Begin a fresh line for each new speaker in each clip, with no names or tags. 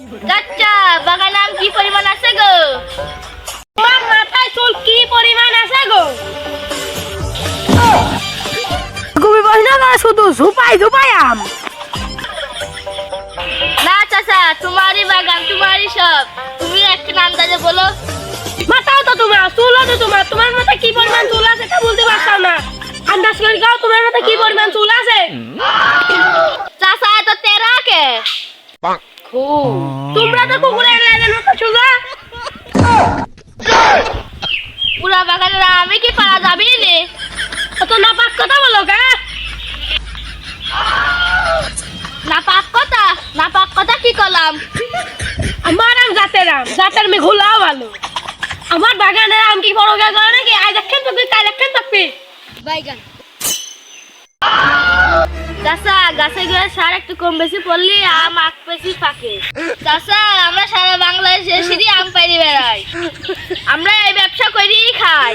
চাচা বাগান আম কি পরিমাণ আছে গো?
তোমার মাথায় চুল কি পরিমাণ আছে গো? তুমি বস না শুধু ঝুপাই ঝুপাই আম।
না চাচা তোমারই বাগান তোমারই সব। তুমি একটা আন্দাজে বলো।
মাথাও তো তোমার চুলও তো তোমার। তোমার মাথায় কি পরিমাণ চুল আছে তা বলতে পারছ না। আন্দাজ করে গাও তোমার মাথায় কি পরিমাণ চুল আছে?
চাচা এত তেরা কে?
তোমরা তো কুকুরের লাইনের মতো চুলা।
পুরা বাগানের আমি কি পারা যাবি নে
অত নাপাক কথা বলো গা
না পাক কথা? না পাক কথা কি করলাম
আমার আম জাতের আম। জাতের মে ঘোলাও ভালো আমার বাগানের আম কি বড় গা করে নাকি? আজ দেখেন তো কাল দেখেন তো
বাইগান। চাচা গাছে গিয়ে সার একটু কম বেশি পড়লি আম আক বেশি ফাঁকে চাচা আমরা সারা বাংলাদেশে সিঁড়ি আম পাইনি বেড়াই আমরা এই ব্যবসা করেই খাই।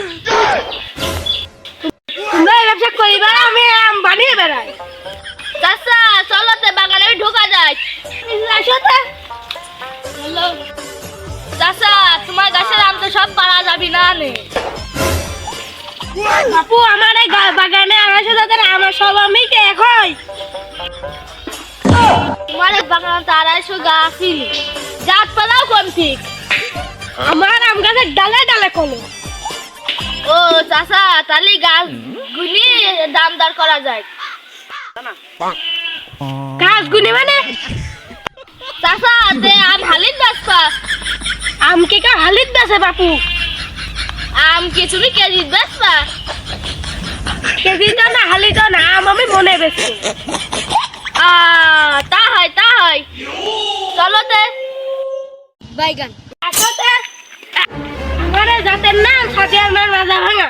তোমরা এই ব্যবসা করিবা আমি আম বানিয়ে বেড়াই।
চাচা চলো তে বাগানে ঢোকা যায়
আসতে
চাচা তোমার গাছের আম তো সব পারা যাবি না নে।
বাপু আমার এই বাগানে আড়াইশো জাতের আমার সব আমি
তোমার বাগানে আড়াইশো গাছই জাত পালাও কম ঠিক?
আমার আম গাছের ডালে ডালে কলো
ও চাচা, তাহলে গাছ গুলি দাম দর করা যায়।
গাছ গুনি মানে?
চাচা, তে আম হালিত বাসপা
আম কে কা হালিত বাপু?
আম কি তুমি কেজি বাসপা
কেজি তো না হালি তো না আম আমি মনে
আ তা হয় তা হয়। চলো তে। বাইগান
আমার জাতের নাম সাথে আমার মাজা ভাঙা।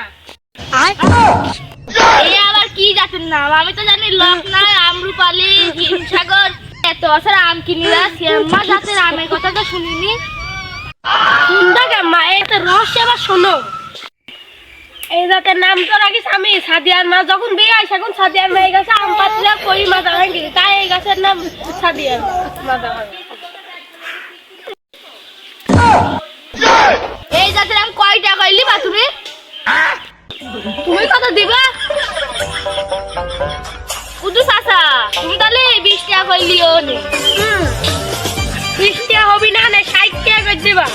এই আবার কি জাতের নাম? আমি তো জানি লকনার আমরুপালি হিমসাগর। এত বছর আম কিনিলা শ্যামা জাতের আমের কথা তো শুনিনি।
শুনতো কেমা এই তো রহস্য এবার শোনো। এই জাতের নাম তো রাখিস আমি সাদিয়ার মা যখন বিয়ে হয় তখন সাদিয়ার মা এই গাছে আম পাতলা কই ভাঙি তাই এই গাছের নাম সাদিয়ার মাজা ভাঙা
এই জাতের আম কয় টাকা লিবা তুমি?
তুমি কত দিবা?
উদু চাচা তুমি তাহলে বিশ টাকা করে লিও নে?
বিশ টাকা হবি না না ষাট টাকা করে দিবা?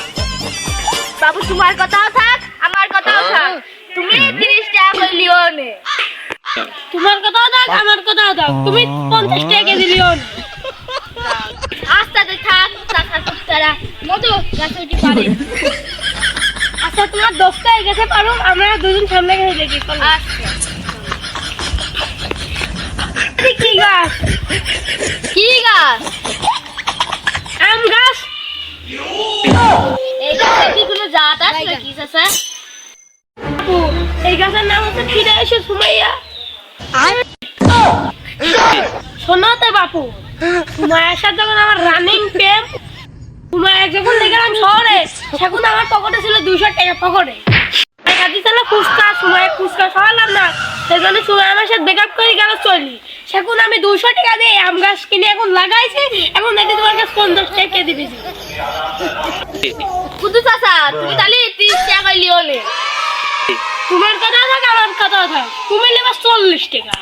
বাবু তোমার কথাও থাক আমার কথাও থাক। তুমি তিরিশ টাকা করে লিও নে।
তোমার কথাও দাও, আমার কথাও দাও। তুমি পঞ্চাশ টাকা কেজি লিও না।
আস্তে আস্তে থাক তারা মধু গাছে উঠি পারে
আচ্ছা তোমার দশটা গেছে পারো আমরা দুজন সামনে গেছে দেখি।
আচ্ছা।
কি গাছ?
কি গাছ?
আম গাছ?
এই গাছে কি কোনো জাত আছে
আপু এই গাছের নাম হচ্ছে সুমাইয়া। শোনাতে আমার রানিং শহরে, সেখন আমার পকেটে ছিল টাকা পকেটে ফুচকা, সুমাইয়া ফুচকা খাওয়ালাম না। সেজন্য সুমাই আমার সাথে ব্রেকআপ করে গেল চলি। সেখন আমি দুশো টাকা দিয়ে আম গাছ কিনে এখন লাগাইছি, এখন দেখি তোমার কাছে পঞ্চাশ টাকা
চাচা, তুমি তাহলে
তোমার কথা থাক আমার কথা থাক। তুমি নেবা চল্লিশ টাকা।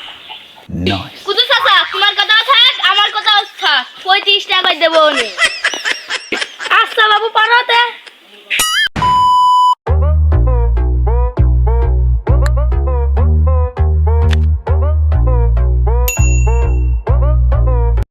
কুদু চাচা? তোমার কথাও থাক আমার কথাও থাক। পঁয়ত্রিশ টাকা দেবো